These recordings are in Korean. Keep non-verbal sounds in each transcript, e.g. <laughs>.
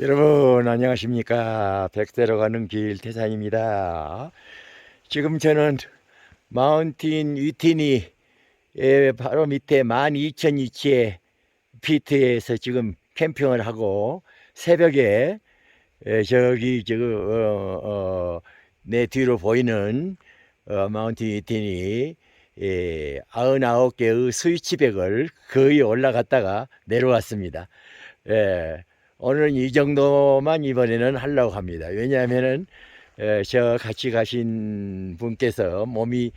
여러분 안녕하십니까? 백대로 가는 길 태산입니다. 지금 저는 마운틴 위티니 의 바로 밑에 12,000 위치의 피트에서 지금 캠핑을 하고 새벽에 에, 저기 저어 어, 내 뒤로 보이는 어, 마운틴 위티니 예, 99개의 스위치백을 거의 올라갔다가 내려왔습니다. 예, 오늘은 이 정도만 이번에는 하려고 합니다. 왜냐하면은 에, 저 같이 가신 분께서 몸이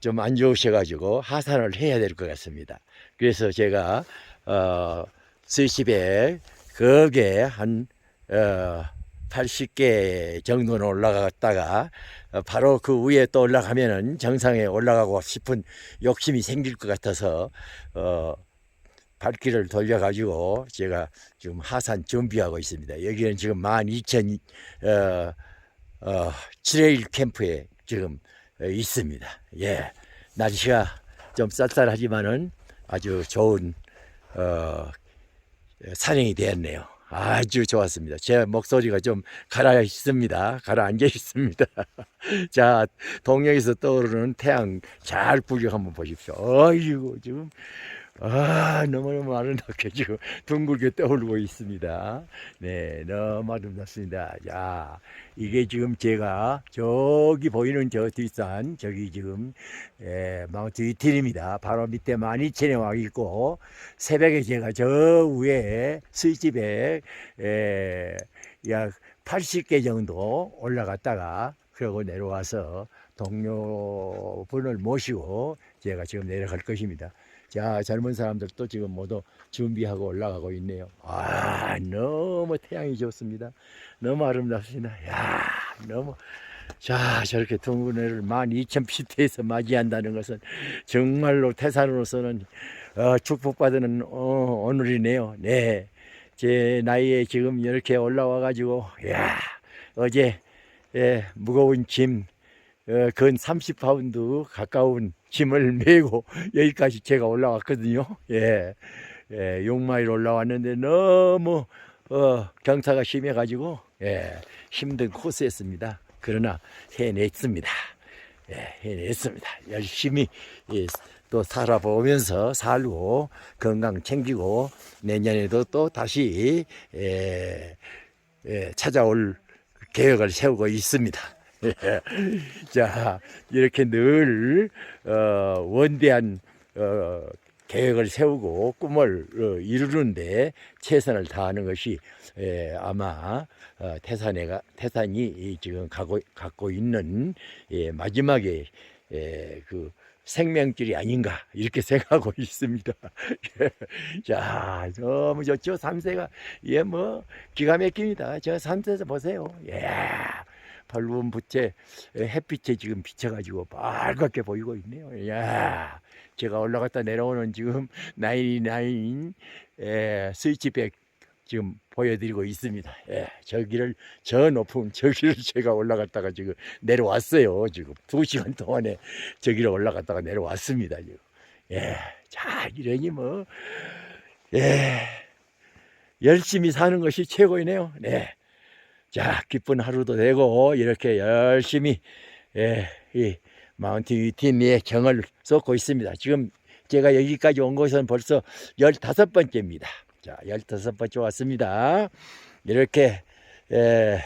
좀 안 좋으셔가지고 하산을 해야 될 것 같습니다. 그래서 제가 어, 스위치백 거기에 한 어, 80개 정도는 올라갔다가 어, 바로 그 위에 또 올라가면은 정상에 올라가고 싶은 욕심이 생길 것 같아서 어, 발길을 돌려가지고 제가 지금 하산 준비하고 있습니다. 여기는 지금 12,000 어, 어, 7일 캠프에 지금 어, 있습니다. 예, 날씨가 좀 쌀쌀하지만은 아주 좋은 어, 산행이 되었네요. 아주 좋았습니다. 제 목소리가 좀 가라 있습니다. 가라앉아 있습니다. <laughs> 자, 동영에서 떠오르는 태양 잘 구경 한번 보십시오. 어이구, 지금 아, 너무너무 아름답게 지금 둥글게 떠오르고 있습니다. 네, 너무 아름답습니다. 자, 이게 지금 제가 저기 보이는 저 뒷산, 저기 지금, 예, 마운트 이틀입니다. 바로 밑에 12,000에 와 있고, 새벽에 제가 저 위에 스위치백, 예, 약 80개 정도 올라갔다가, 그러고 내려와서 동료분을 모시고 제가 지금 내려갈 것입니다. 자, 젊은 사람들도 지금 모두 준비하고 올라가고 있네요. 아, 너무 태양이 좋습니다. 너무 아름답습니다. 야, 너무. 자, 저렇게 둥근해를 12,000피트에서 맞이한다는 것은 정말로 태산으로서는 어, 축복받는 어, 오늘이네요. 네. 제 나이에 지금 이렇게 올라와 가지고 야, 어제 예, 무거운 짐 어, 근 30파운드 가까운 짐을 <laughs> 메고 여기까지 제가 올라왔거든요. 예, 예 6마일 올라왔는데 너무 어, 경사가 심해가지고 예, 힘든 코스였습니다. 그러나 해냈습니다. 예, 해냈습니다. 열심히 예, 또 살아보면서 살고 건강 챙기고 내년에도 또 다시 예, 예, 찾아올 계획을 세우고 있습니다. <laughs> 자, 이렇게 늘, 어, 원대한, 어, 계획을 세우고 꿈을 어, 이루는데 최선을 다하는 것이 에, 아마 어, 태산에가 태산이 이 지금 가고, 갖고 있는 예, 마지막에 예, 그 생명줄이 아닌가 이렇게 <laughs> 생각하고 있습니다. <laughs> 자, 너무 좋죠. 삼세가 예 뭐 기가 막힙니다. 저 삼세에서 보세요. 예. 빛에 햇빛에 지금 비쳐가지고 빨갛게 보이고 있네요. 야, 제가 올라갔다 내려오는 지금 나인나인 스위치백 지금 보여드리고 있습니다. 예, 저기를 저 높은 저기를 <laughs> 제가 올라갔다가 지금 내려왔어요. 지금 두 시간 동안에 저기를 올라갔다가 내려왔습니다. 지금. 예, 자 이러니 뭐 예, 열심히 사는 것이 최고이네요. 네. 자, 기쁜 하루도 되고 이렇게 열심히 예, 이 마운틴 위티니의 경을 쏟고 있습니다. 지금 제가 여기까지 온 것은 벌써 열다섯 번째입니다. 자, 열다섯 번째 왔습니다. 이렇게 예,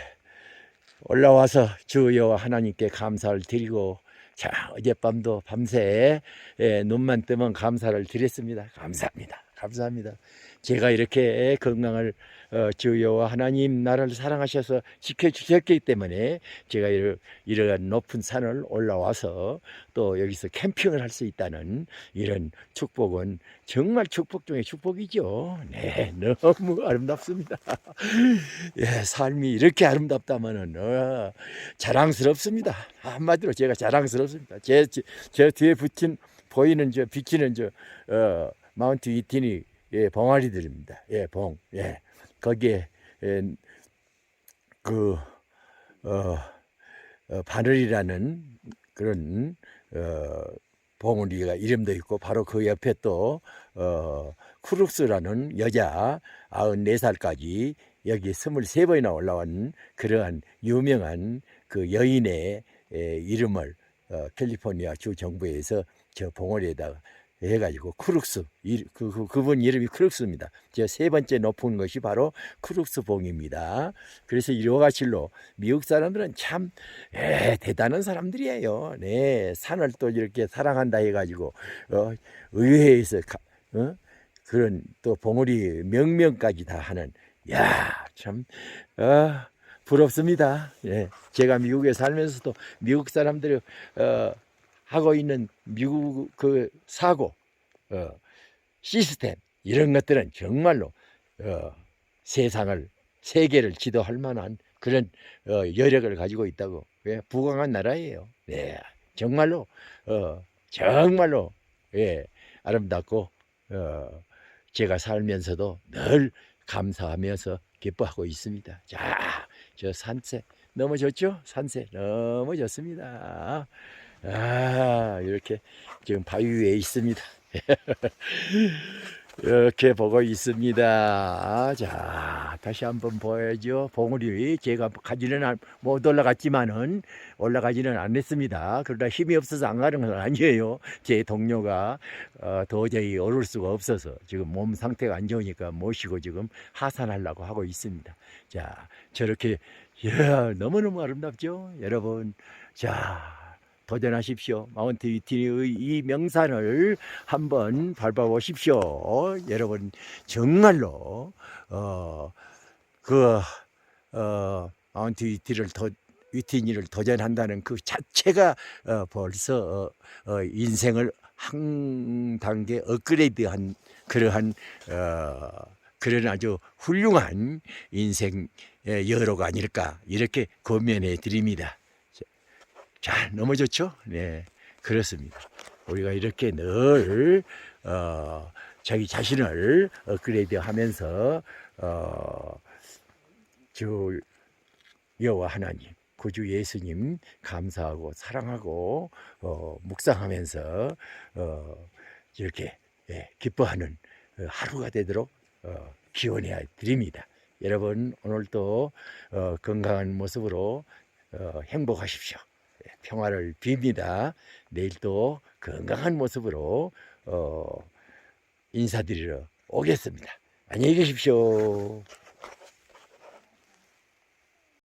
올라와서 주여 하나님께 감사를 드리고 자, 어젯밤도 밤새 예, 눈만 뜨면 감사를 드렸습니다. 감사합니다. 감사합니다. 제가 이렇게 건강을 어, 주여와 하나님 나라를 사랑하셔서 지켜주셨기 때문에 제가 이러, 이러한 높은 산을 올라와서 또 여기서 캠핑을 할 수 있다는 이런 축복은 정말 축복 중에 축복이죠. 네, 너무 아름답습니다. <laughs> 예, 삶이 이렇게 아름답다면은 어, 자랑스럽습니다. 한마디로 제가 자랑스럽습니다. 제, 제, 제 뒤에 붙인 보이는 저 비치는 저 어, 마운트 이티니 예, 봉아리들입니다. 예, 봉. 예. 거기에 예, 그 어, 어, 바늘이라는 그런 어, 봉우리가 이름도 있고 바로 그 옆에 또 어, 쿠룩스라는 여자 94살까지 여기 23번이나 올라온 그러한 유명한 그 여인의 에, 이름을 어, 캘리포니아 주 정부에서 저 봉우리에다가 해가지고 크룩스 이- 그, 그, 그분 이름이 크룩스입니다. 저세 번째 높은 것이 바로 크룩스 봉입니다. 그래서 이로가실로 미국 사람들은 참 에, 대단한 사람들이에요. 네, 산을 또 이렇게 사랑한다 해가지고 어, 의회에서 가- 어? 그런 또 봉우리 명명까지 다 하는 야참 어, 부럽습니다. 예, 제가 미국에 살면서도 미국 사람들이 어, 하고 있는 미국 그 사고 어, 시스템 이런 것들은 정말로 어, 세상을 세계를 지도할 만한 그런 어, 여력을 가지고 있다고 예, 부강한 나라예요. 네, 정말로 어, 정말로 예, 아름답고 어, 제가 살면서도 늘 감사하면서 기뻐하고 있습니다. 자, 저 산세 너무 좋죠? 산세 너무 좋습니다. 아, 이렇게 지금 바위 위에 있습니다. <laughs> 이렇게 보고 있습니다. 자, 다시 한번 보여줘. 봉우리 제가 가지는 않- 못 올라갔지만은 올라가지는 않았습니다. 그러다 힘이 없어서 안 가는 건 아니에요. 제 동료가 어, 도저히 오를 수가 없어서 지금 몸 상태가 안 좋으니까 모시고 지금 하산하려고 하고 있습니다. 자, 저렇게 이야, 너무너무 아름답죠, 여러분. 자. 도전하십시오. 마운트 위티니의 이 명산을 한번 밟아보십시오. 여러분 정말로 어 그 어, 마운트 위티를 더 위티니를 도전한다는 그 자체가 어, 벌써 어, 어, 인생을 한 단계 업그레이드한 그러한 어, 그런 아주 훌륭한 인생 의 여로가 아닐까 이렇게 권면해 드립니다. 자, 너무 좋죠? 네, 그렇습니다. 우리가 이렇게 늘, 어, 자기 자신을 업그레이드 하면서, 어, 주 여호와 하나님, 구주 예수님 감사하고 사랑하고, 어, 묵상하면서, 어, 이렇게, 예, 기뻐하는 어, 하루가 되도록, 어, 기원해 드립니다. 여러분, 오늘도, 어, 건강한 모습으로, 어, 행복하십시오. 예, 평화를 빕니다. 내일 또 건강한 모습으로 어, 인사드리러 오겠습니다. 안녕히 계십시오.